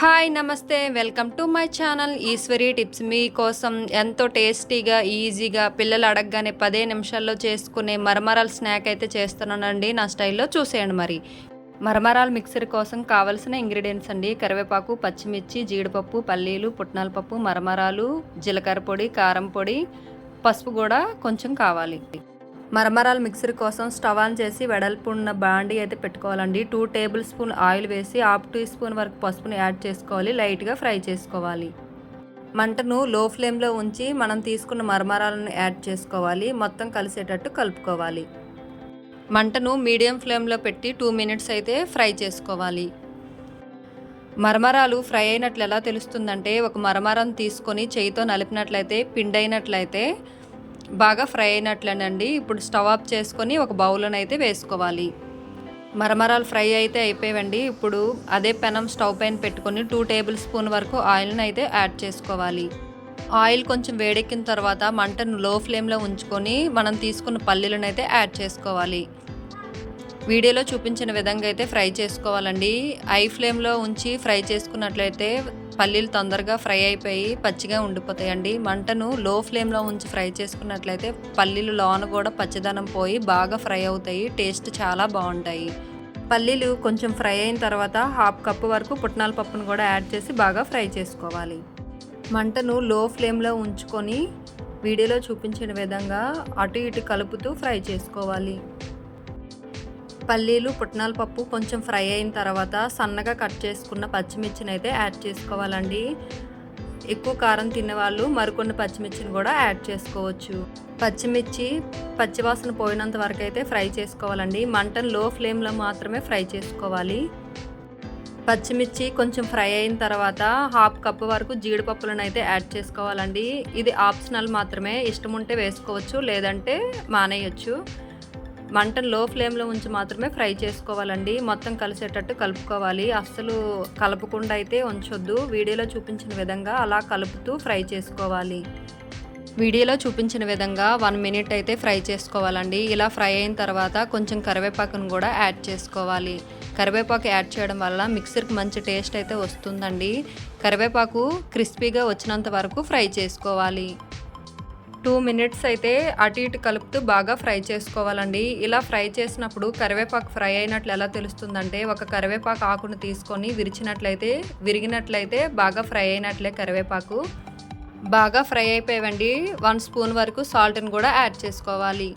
Hi నమస్తే. Welcome to my channel. Eswari tips మీకోసం ఎంతో టేస్టీగా ఈజీగా పిల్లలు అడగగానే పదే నిమిషాల్లో చేసుకునే మరమరాల స్నాక్ అయితే చేస్తున్నానండి. నా స్టైల్లో చూసేయండి మరి. మరమరాల మిక్సర్ కోసం కావలసిన ఇంగ్రీడియంట్స్ అండి. కరివేపాకు పచ్చిమిర్చి జీడిపప్పు పల్లీలు పుట్నాల పప్పు మరమరాలు జీలకర్ర పొడి కారం పొడి పసుపు కూడా కొంచెం కావాలి. మరమరాల మిక్సర్ కోసం స్టవ్ ఆన్ చేసి వెడల్పు ఉన్న బాండి అయితే పెట్టుకోవాలండి. టూ టేబుల్ స్పూన్ ఆయిల్ వేసి హాఫ్ టీ స్పూన్ వరకు పసుపుని యాడ్ చేసుకోవాలి. లైట్గా ఫ్రై చేసుకోవాలి. మంటను లో ఫ్లేమ్లో ఉంచి మనం తీసుకున్న మరమరాలను యాడ్ చేసుకోవాలి. మొత్తం కలిసేటట్టు కలుపుకోవాలి. మంటను మీడియం ఫ్లేమ్లో పెట్టి టూ మినిట్స్ అయితే ఫ్రై చేసుకోవాలి. మరమరాలు ఫ్రై అయినట్లు ఎలా తెలుస్తుందంటే ఒక మరమరం తీసుకొని చేయితో నలిపినట్లయితే పిండైనట్లయితే బాగా ఫ్రై అయినట్లేనండి. ఇప్పుడు స్టవ్ ఆఫ్ చేసుకొని ఒక బౌల్లోనైతే వేసుకోవాలి. మరమరాలు ఫ్రై అయితే అయిపోయావండి. ఇప్పుడు అదే పెనం స్టవ్ పైన పెట్టుకొని టూ టేబుల్ స్పూన్ వరకు ఆయిల్ని అయితే యాడ్ చేసుకోవాలి. ఆయిల్ కొంచెం వేడెక్కిన తర్వాత మంటను లో ఫ్లేమ్లో ఉంచుకొని మనం తీసుకున్న పల్లీలను అయితే యాడ్ చేసుకోవాలి. వీడియోలో చూపించిన విధంగా అయితే ఫ్రై చేసుకోవాలండి. ఐ ఫ్లేమ్లో ఉంచి ఫ్రై చేసుకున్నట్లయితే పల్లీలు తొందరగా ఫ్రై అయిపోయి పచ్చిగా ఉండిపోతాయండి. మంటను లో ఫ్లేమ్లో ఉంచి ఫ్రై చేసుకున్నట్లయితే పల్లీలు లోన కూడా పచ్చదనం పోయి బాగా ఫ్రై అవుతాయి. టేస్ట్ చాలా బాగుంటాయి. పల్లీలు కొంచెం ఫ్రై అయిన తర్వాత హాఫ్ కప్పు వరకు పుట్నాల పప్పును కూడా యాడ్ చేసి బాగా ఫ్రై చేసుకోవాలి. మంటను లో ఫ్లేమ్లో ఉంచుకొని వీడియోలో చూపించిన విధంగా అటు ఇటు కలుపుతూ ఫ్రై చేసుకోవాలి. పల్లీలు పుట్నాల పప్పు కొంచెం ఫ్రై అయిన తర్వాత సన్నగా కట్ చేసుకున్న పచ్చిమిర్చిని అయితే యాడ్ చేసుకోవాలండి. ఎక్కువ కారం తినేవాళ్ళు మరికొన్ని పచ్చిమిర్చిని కూడా యాడ్ చేసుకోవచ్చు. పచ్చిమిర్చి పచ్చివాసన పోయినంత వరకు అయితే ఫ్రై చేసుకోవాలండి. మంటను లో ఫ్లేమ్లో మాత్రమే ఫ్రై చేసుకోవాలి. పచ్చిమిర్చి కొంచెం ఫ్రై అయిన తర్వాత హాఫ్ కప్ వరకు జీడిపప్పులను అయితే యాడ్ చేసుకోవాలండి. ఇది ఆప్షనల్ మాత్రమే. ఇష్టం ఉంటే వేసుకోవచ్చు లేదంటే మానేయచ్చు. మంటను లో ఫ్లేమ్లో ఉంచి మాత్రమే ఫ్రై చేసుకోవాలండి. మొత్తం కలిసేటట్టు కలుపుకోవాలి. అస్సలు కలపకుండా అయితే ఉంచొద్దు. వీడియోలో చూపించిన విధంగా అలా కలుపుతూ ఫ్రై చేసుకోవాలి. వీడియోలో చూపించిన విధంగా వన్ మినిట్ అయితే ఫ్రై చేసుకోవాలండి. ఇలా ఫ్రై అయిన తర్వాత కొంచెం కరివేపాకును కూడా యాడ్ చేసుకోవాలి. కరివేపాకు యాడ్ చేయడం వల్ల మిక్సర్కి మంచి టేస్ట్ అయితే వస్తుందండి. కరివేపాకు క్రిస్పీగా వచ్చినంత వరకు ఫ్రై చేసుకోవాలి. టూ మినిట్స్ అయితే అటు ఇటు కలుపుతూ బాగా ఫ్రై చేసుకోవాలండి. ఇలా ఫ్రై చేసినప్పుడు కరివేపాకు ఫ్రై అయినట్లు ఎలా తెలుస్తుందంటే ఒక కరివేపాకు ఆకును తీసుకొని విరిచినట్లయితే విరిగినట్లయితే బాగా ఫ్రై అయినట్లే కరివేపాకు. బాగా ఫ్రై అయిపోయావండి. వన్ స్పూన్ వరకు సాల్ట్ని కూడా యాడ్ చేసుకోవాలి.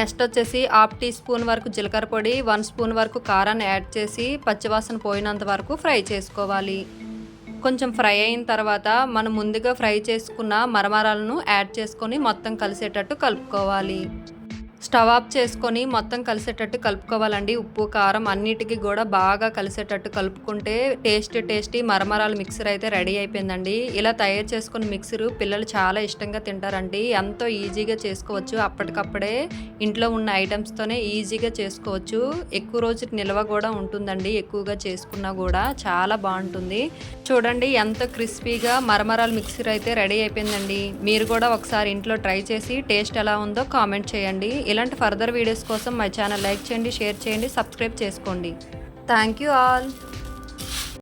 నెక్స్ట్ వచ్చేసి హాఫ్ టీ స్పూన్ వరకు జీలకర్ర పొడి వన్ స్పూన్ వరకు కారాన్ని యాడ్ చేసి పచ్చివాసన పోయినంత వరకు ఫ్రై చేసుకోవాలి. కొంచెం ఫ్రై అయిన తర్వాత మనం ముందుగా ఫ్రై చేసుకున్న మరమరాలను యాడ్ చేసుకొని మొత్తం కలిసేటట్టు కలుపుకోవాలి. స్టవ్ ఆఫ్ చేసుకొని మొత్తం కలిసేటట్టు కలుపుకోవాలండి. ఉప్పు కారం అన్నిటికీ కూడా బాగా కలిసేటట్టు కలుపుకుంటే టేస్ట్ టేస్టీ మరమరాలు మిక్సర్ అయితే రెడీ అయిపోయిందండి. ఇలా తయారు చేసుకున్న మిక్సరు పిల్లలు చాలా ఇష్టంగా తింటారండి. ఎంతో ఈజీగా చేసుకోవచ్చు. అప్పటికప్పుడే ఇంట్లో ఉన్న ఐటమ్స్తోనే ఈజీగా చేసుకోవచ్చు. ఎక్కువ రోజు నిల్వ కూడా ఉంటుందండి. ఎక్కువగా చేసుకున్నా కూడా చాలా బాగుంటుంది. చూడండి ఎంత క్రిస్పీగా మరమరాలు మిక్సర్ అయితే రెడీ అయిపోయిందండి. మీరు కూడా ఒకసారి ఇంట్లో ట్రై చేసి టేస్ట్ ఎలా ఉందో కామెంట్ చేయండి. ఇలాంటి ఫర్దర్ వీడియోస్ కోసం మై ఛానల్ లైక్ చేయండి షేర్ చేయండి సబ్స్క్రైబ్ చేసుకోండి. Thank you all